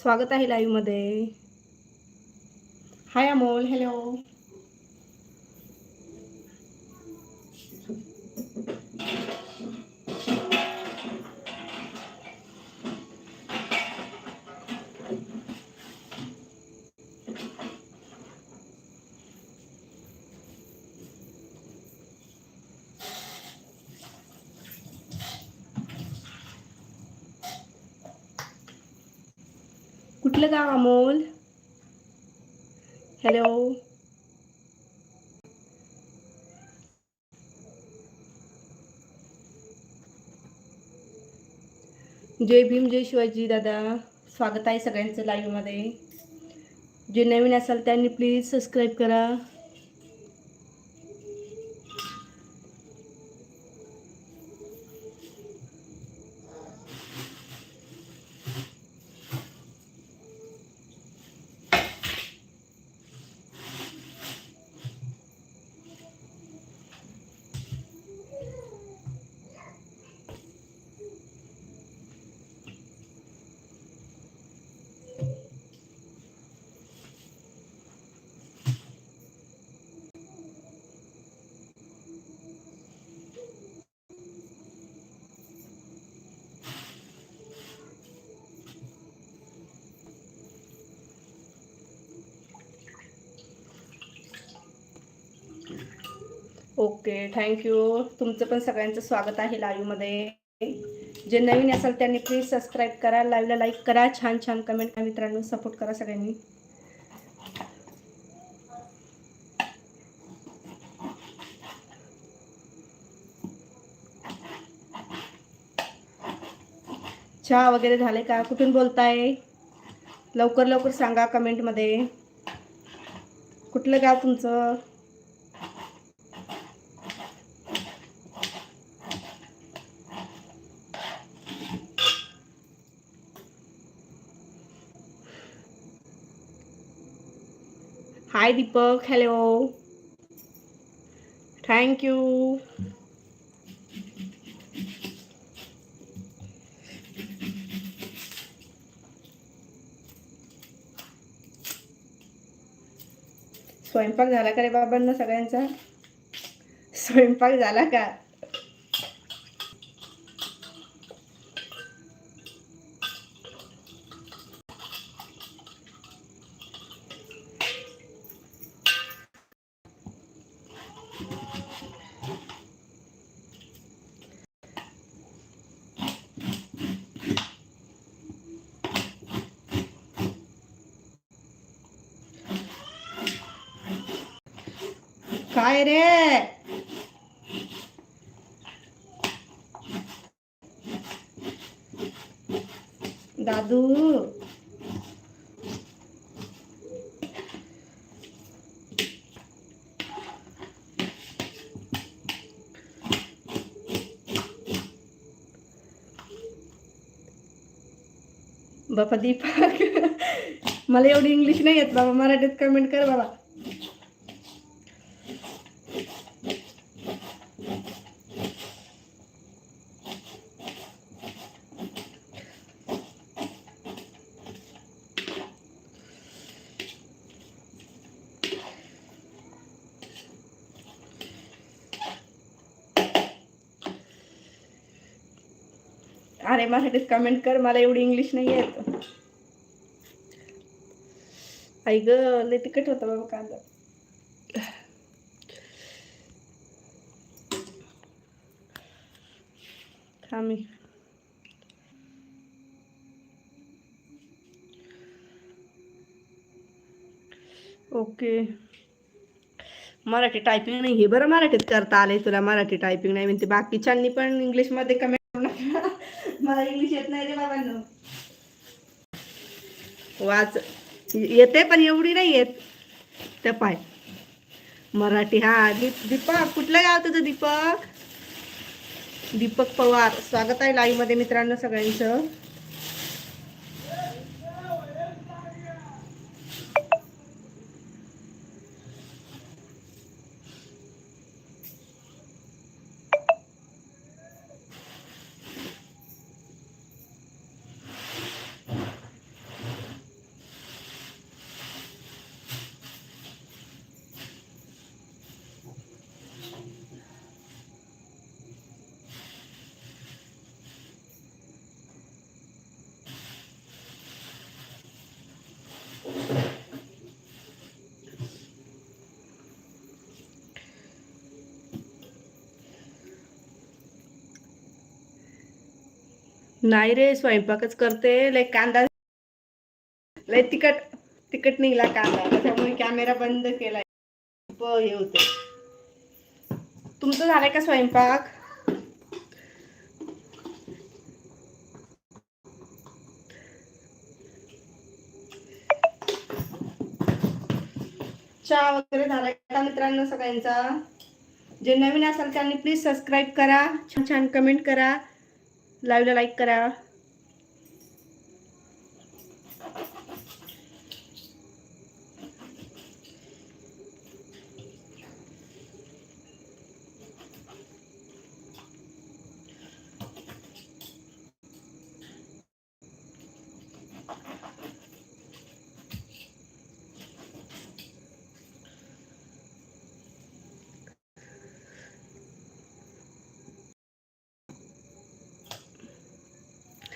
स्वागत आहे लाईव्हमध्ये हाय अमोल हॅलो कुठलं गाव अमोल. हॅलो जय भीम जय शिवाजी दादा. स्वागत आहे सगळ्यांचं लाईव्हमध्ये जे नवीन असाल त्यांनी प्लीज सबस्क्राईब करा. ओके थँक्यू तुमचं पण सगळ्यांचं स्वागत आहे लाईव्हमध्ये जे नवीन असाल त्यांनी प्लीज सबस्क्राईब करा लाईव्हला लाईक करा छान छान कमेंट करा मित्रांनो सपोर्ट करा सगळ्यांनी. चहा वगैरे झाले का? कुठून बोलताय? लवकर लवकर सांगा कमेंटमध्ये कुठलं गाव तुमचं? हाय दीपक हॅलो थँक्यू स्वयंपाक झाला का रे बाबांना सगळ्यांचा? स्वयंपाक झाला का? काय रे दादू बाबा दीपक. मला एवढी इंग्लिश नाही येत बाबा मराठीत कमेंट कर बाबा. अरे मराठीत कमेंट कर मला एवढी इंग्लिश नाही येत. आई ग लय तिकट होतं बाबा कांदा. थांब मी. ओके. मराठी टायपिंग नाही हे बरं मराठीत करता आलंय तुला मराठी टायपिंग नाही म्हणते. बाकीच्यांनी पण इंग्लिशमध्ये कमेंट मला इंग्लिश येत नाही रे बाबांनो. वाच. येते पण एवढी नाही येत. त्या पाय. मराठी हा दीप दीपक कुठलं गाव तुझं दीपक? दीपक पवार. स्वागत आहे लाईव्हमध्ये मित्रांनो सगळ्यांचं. नाही रे स्वयंपाकच करते. लय कांदा लय तिखट तिखट निघला कांदा. त्यामुळे कॅमेरा बंद केलाय. खूप हे होते तुमचं झालंय का स्वयंपाक? चहा वगैरे झालाय का मित्रांनो सगळ्यांचा? जे नवीन असाल त्यांनी प्लीज सबस्क्राईब करा. छान छान कमेंट करा. लाईव्हला लाईक करा.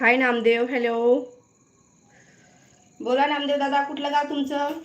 हाय नामदेव हॅलो बोला नामदेव दादा कुठलं गाव तुमचं?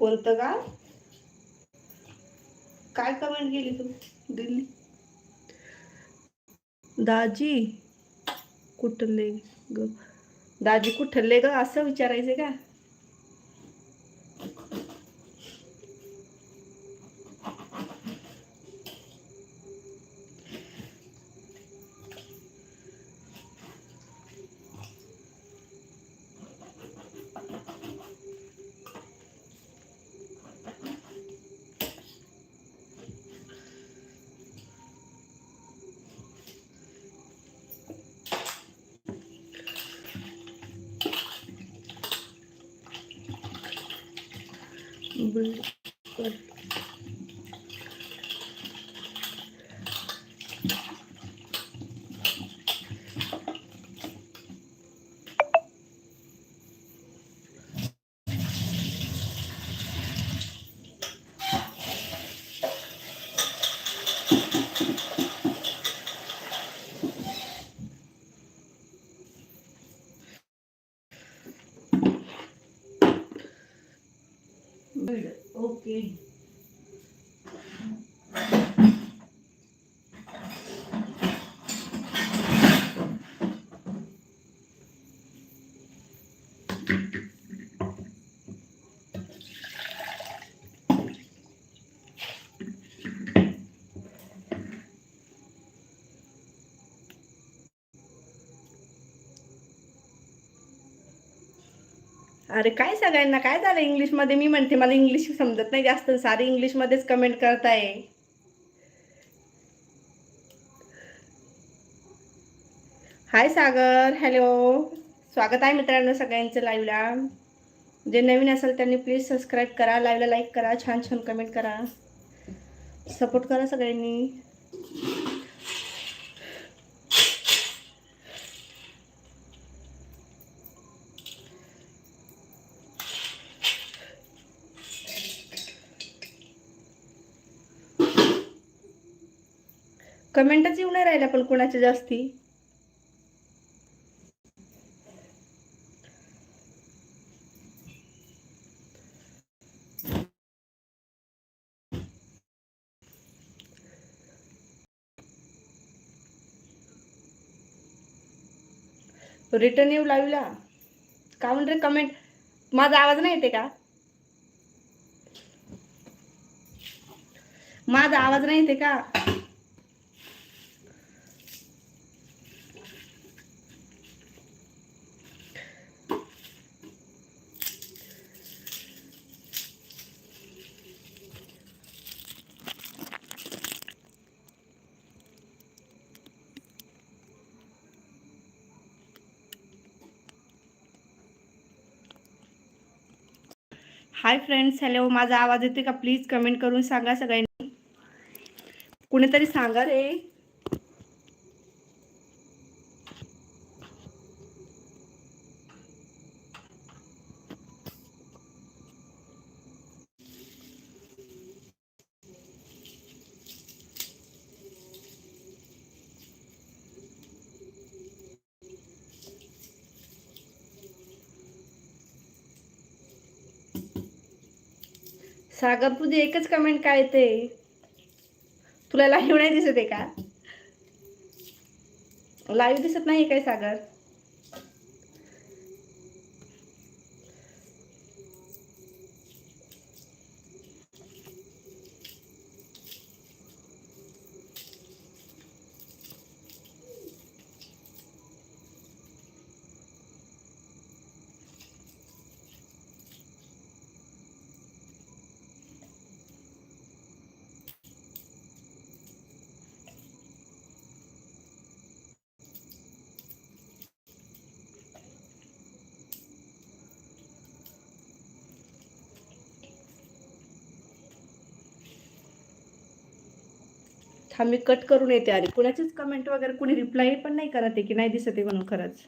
कोणतं गाव? काय कमेंट केली तू? दिल्ली. दाजी कुठले ग? दाजी कुठले ग? असं विचारायचं का? बिल्ड कर बिल्ड ओके अरे काय सगळ्यांना? काय झालं इंग्लिशमध्ये? मी म्हणते मला इंग्लिश समजत नाही जास्त. सारे इंग्लिशमध्येच कमेंट करताय. हाय सागर. हॅलो स्वागत आहे मित्रांनो सगळ्यांचं लाईव्हला जे नवीन असेल त्यांनी प्लीज सबस्क्राईब करा. लाईव्हला लाईक करा. छान छान कमेंट करा. सपोर्ट करा सगळ्यांनी. कमेंटच येऊ नाही राहिल्या पण कुणाच्या जास्ती. रिटर्न येऊ लावला. का म्हणते कमेंट माझा आवाज नाही येते का? माझा आवाज नाही येते का? हाय फ्रेंड्स हॅलो माझा आवाज येतोय का? प्लीज कमेंट करून सांगा सगळ्यांनी. कुणीतरी सांगा रे. सागर तुझी एकच कमेंट काय ते? तुला लाईव्ह नाही दिसत आहे का? लाईव्ह दिसत नाही काय सागर? हा मी कट करून येते अरे कुणाचीच कमेंट वगैरे कुणी रिप्लाय पण नाही करत आहे की नाही दिसत आहे म्हणून खरंच.